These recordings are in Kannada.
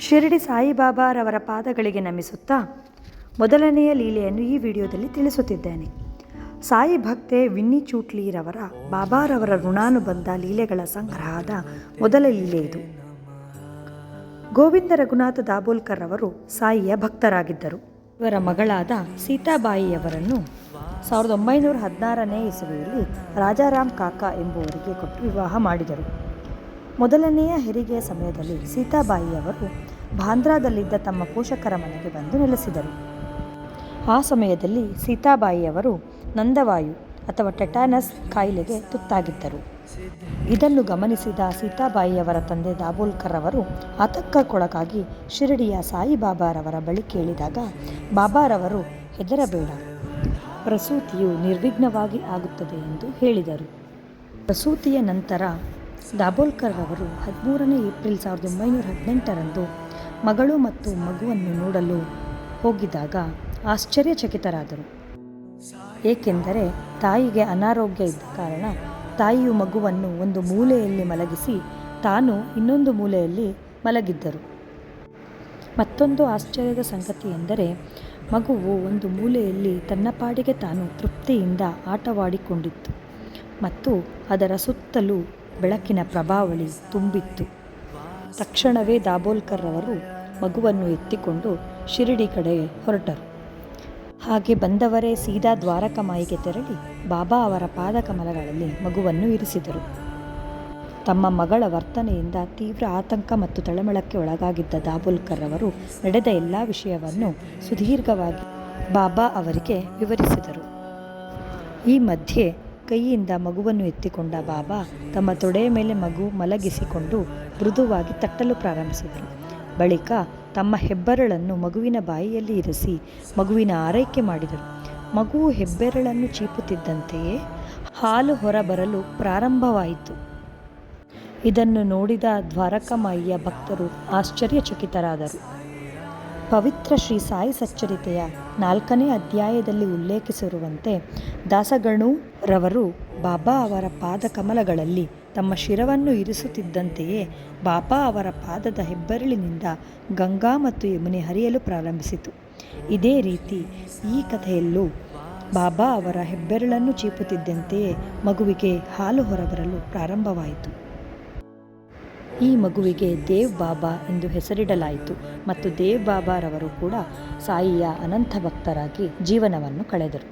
ಶಿರಡಿ ಸಾಯಿಬಾಬಾರವರ ಪಾದಗಳಿಗೆ ನಮಿಸುತ್ತಾ ಮೊದಲನೆಯ ಲೀಲೆಯನ್ನು ಈ ವಿಡಿಯೋದಲ್ಲಿ ತಿಳಿಸುತ್ತಿದ್ದೇನೆ. ಸಾಯಿ ಭಕ್ತೆ ವಿನ್ನಿ ಚೂಟ್ಲಿರವರ ಬಾಬಾರವರ ಋಣಾನುಬಂಧ ಲೀಲೆಗಳ ಸಂಗ್ರಹದ ಮೊದಲ ಲೀಲೆ ಇದು. ಗೋವಿಂದ ರಘುನಾಥ ದಾಬೋಲ್ಕರ್ ಅವರು ಸಾಯಿಯ ಭಕ್ತರಾಗಿದ್ದರು. ಇವರ ಮಗಳಾದ ಸೀತಾಬಾಯಿಯವರನ್ನು ಸಾವಿರದ ಒಂಬೈನೂರ ಹದಿನಾರನೇ ಇಸವಿಯಲ್ಲಿ ರಾಜಾರಾಮ್ ಕಾಕಾ ಎಂಬುವರಿಗೆ ಕೊಟ್ಟು ವಿವಾಹ ಮಾಡಿದರು. ಮೊದಲನೆಯ ಹೆರಿಗೆಯ ಸಮಯದಲ್ಲಿ ಸೀತಾಬಾಯಿಯವರು ಬಾಂದ್ರಾದಲ್ಲಿದ್ದ ತಮ್ಮ ಪೋಷಕರ ಮನೆಗೆ ಬಂದು ನೆಲೆಸಿದರು. ಆ ಸಮಯದಲ್ಲಿ ಸೀತಾಬಾಯಿಯವರು ನಂದವಾಯು ಅಥವಾ ಟೆಟಾನಸ್ ಕಾಯಿಲೆಗೆ ತುತ್ತಾಗಿದ್ದರು. ಇದನ್ನು ಗಮನಿಸಿದ ಸೀತಾಬಾಯಿಯವರ ತಂದೆ ದಾಬೋಲ್ಕರ್ ಅವರು ಆತಂಕಕ್ಕೊಳಗಾಗಿ ಶಿರಡಿಯ ಸಾಯಿಬಾಬಾರವರ ಬಳಿ ಕೇಳಿದಾಗ, ಬಾಬಾರವರು ಹೆದರಬೇಡ. ಪ್ರಸೂತಿಯು ನಿರ್ವಿಘ್ನವಾಗಿ ಆಗುತ್ತದೆ ಎಂದು ಹೇಳಿದರು. ಪ್ರಸೂತಿಯ ನಂತರ ದಾಬೋಲ್ಕರ್ ಅವರು ಹದಿಮೂರನೇ ಏಪ್ರಿಲ್ ಸಾವಿರದ ಒಂಬೈನೂರ ಹದಿನೆಂಟರಂದು ಮಗಳು ಮತ್ತು ಮಗುವನ್ನು ನೋಡಲು ಹೋಗಿದಾಗ ಆಶ್ಚರ್ಯಚಕಿತರಾದರು. ಏಕೆಂದರೆ ತಾಯಿಗೆ ಅನಾರೋಗ್ಯ ಇದ್ದ ಕಾರಣ ತಾಯಿಯು ಮಗುವನ್ನು ಒಂದು ಮೂಲೆಯಲ್ಲಿ ಮಲಗಿಸಿ ತಾನು ಇನ್ನೊಂದು ಮೂಲೆಯಲ್ಲಿ ಮಲಗಿದ್ದರು. ಮತ್ತೊಂದು ಆಶ್ಚರ್ಯದ ಸಂಗತಿ ಎಂದರೆ ಮಗುವು ಒಂದು ಮೂಲೆಯಲ್ಲಿ ತನ್ನ ಪಾಡಿಗೆ ತಾನು ತೃಪ್ತಿಯಿಂದ ಆಟವಾಡಿಕೊಂಡಿತ್ತು ಮತ್ತು ಅದರ ಸುತ್ತಲೂ ಬೆಳಕಿನ ಪ್ರಭಾವಳಿ ತುಂಬಿತ್ತು. ತಕ್ಷಣವೇ ದಾಬೋಲ್ಕರ್ ಅವರು ಮಗುವನ್ನು ಎತ್ತಿಕೊಂಡು ಶಿರಡಿ ಕಡೆ ಹೊರಟರು. ಹಾಗೆ ಬಂದವರೇ ಸೀದಾ ದ್ವಾರಕಮಾಯಿಗೆ ತೆರಳಿ ಬಾಬಾ ಅವರ ಪಾದಕಮಲಗಳಲ್ಲಿ ಮಗುವನ್ನು ಇರಿಸಿದರು. ತಮ್ಮ ಮಗಳ ವರ್ತನೆಯಿಂದ ತೀವ್ರ ಆತಂಕ ಮತ್ತು ತಳಮಳಕ್ಕೆ ಒಳಗಾಗಿದ್ದ ದಾಬೋಲ್ಕರ್ ಅವರು ನಡೆದ ಎಲ್ಲ ವಿಷಯವನ್ನು ಸುದೀರ್ಘವಾಗಿ ಬಾಬಾ ಅವರಿಗೆ ವಿವರಿಸಿದರು. ಈ ಮಧ್ಯೆ ಕೈಯಿಂದ ಮಗುವನ್ನು ಎತ್ತಿಕೊಂಡ ಬಾಬಾ ತಮ್ಮ ತೊಡೆಯ ಮೇಲೆ ಮಗು ಮಲಗಿಸಿಕೊಂಡು ಮೃದುವಾಗಿ ತಟ್ಟಲು ಪ್ರಾರಂಭಿಸಿದರು. ಬಳಿಕ ತಮ್ಮ ಹೆಬ್ಬೆರಳನ್ನು ಮಗುವಿನ ಬಾಯಿಯಲ್ಲಿ ಇರಿಸಿ ಮಗುವಿನ ಆರೈಕೆ ಮಾಡಿದರು. ಮಗುವು ಹೆಬ್ಬೆರಳನ್ನು ಚೀಪುತ್ತಿದ್ದಂತೆಯೇ ಹಾಲು ಹೊರಬರಲು ಪ್ರಾರಂಭವಾಯಿತು. ಇದನ್ನು ನೋಡಿದ ದ್ವಾರಕಮಾಯಿಯ ಭಕ್ತರು ಆಶ್ಚರ್ಯಚಕಿತರಾದರು. ಪವಿತ್ರ ಶ್ರೀ ಸಾಯಿ ಸಚ್ಚರಿತೆಯ ನಾಲ್ಕನೇ ಅಧ್ಯಾಯದಲ್ಲಿ ಉಲ್ಲೇಖಿಸಿರುವಂತೆ ದಾಸಗಣುರವರು ಬಾಬಾ ಅವರ ಪಾದಕಮಲಗಳಲ್ಲಿ ತಮ್ಮ ಶಿರವನ್ನು ಇರಿಸುತ್ತಿದ್ದಂತೆಯೇ ಬಾಬಾ ಅವರ ಪಾದದ ಹೆಬ್ಬೆರಳಿನಿಂದ ಗಂಗಾ ಮತ್ತು ಯಮುನೆ ಹರಿಯಲು ಪ್ರಾರಂಭಿಸಿತು. ಇದೇ ರೀತಿ ಈ ಕಥೆಯಲ್ಲೂ ಬಾಬಾ ಅವರ ಹೆಬ್ಬೆರಳನ್ನು ಚೀಪುತ್ತಿದ್ದಂತೆಯೇ ಮಗುವಿಗೆ ಹಾಲು ಹೊರಬರಲು ಪ್ರಾರಂಭವಾಯಿತು. ಈ ಮಗುವಿಗೆ ದೇವ್ ಬಾಬಾ ಎಂದು ಹೆಸರಿಡಲಾಯಿತು ಮತ್ತು ದೇವ್ ಬಾಬಾರವರು ಕೂಡ ಸಾಯಿಯ ಅನಂತ ಭಕ್ತರಾಗಿ ಜೀವನವನ್ನು ಕಳೆದರು.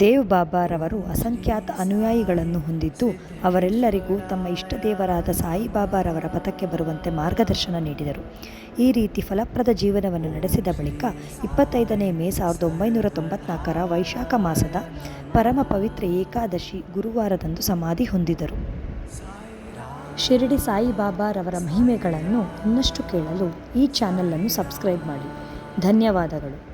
ದೇವ್ ಬಾಬಾರವರು ಅಸಂಖ್ಯಾತ ಅನುಯಾಯಿಗಳನ್ನು ಹೊಂದಿದ್ದು ಅವರೆಲ್ಲರಿಗೂ ತಮ್ಮ ಇಷ್ಟ ದೇವರಾದ ಸಾಯಿಬಾಬಾರವರ ಪಥಕ್ಕೆ ಬರುವಂತೆ ಮಾರ್ಗದರ್ಶನ ನೀಡಿದರು. ಈ ರೀತಿ ಫಲಪ್ರದ ಜೀವನವನ್ನು ನಡೆಸಿದ ಬಳಿಕ ಇಪ್ಪತ್ತೈದನೇ ಮೇ ಸಾವಿರದ ಒಂಬೈನೂರ ತೊಂಬತ್ನಾಲ್ಕರ ವೈಶಾಖ ಮಾಸದ ಪರಮ ಪವಿತ್ರ ಏಕಾದಶಿ ಗುರುವಾರದಂದು ಸಮಾಧಿ ಹೊಂದಿದರು. ಶಿರಡಿ ಸಾಯಿಬಾಬಾರವರ ಮಹಿಮೆಗಳನ್ನು ಇನ್ನಷ್ಟು ಕೇಳಲು ಈ ಚಾನಲನ್ನು ಸಬ್ಸ್ಕ್ರೈಬ್ ಮಾಡಿ. ಧನ್ಯವಾದಗಳು.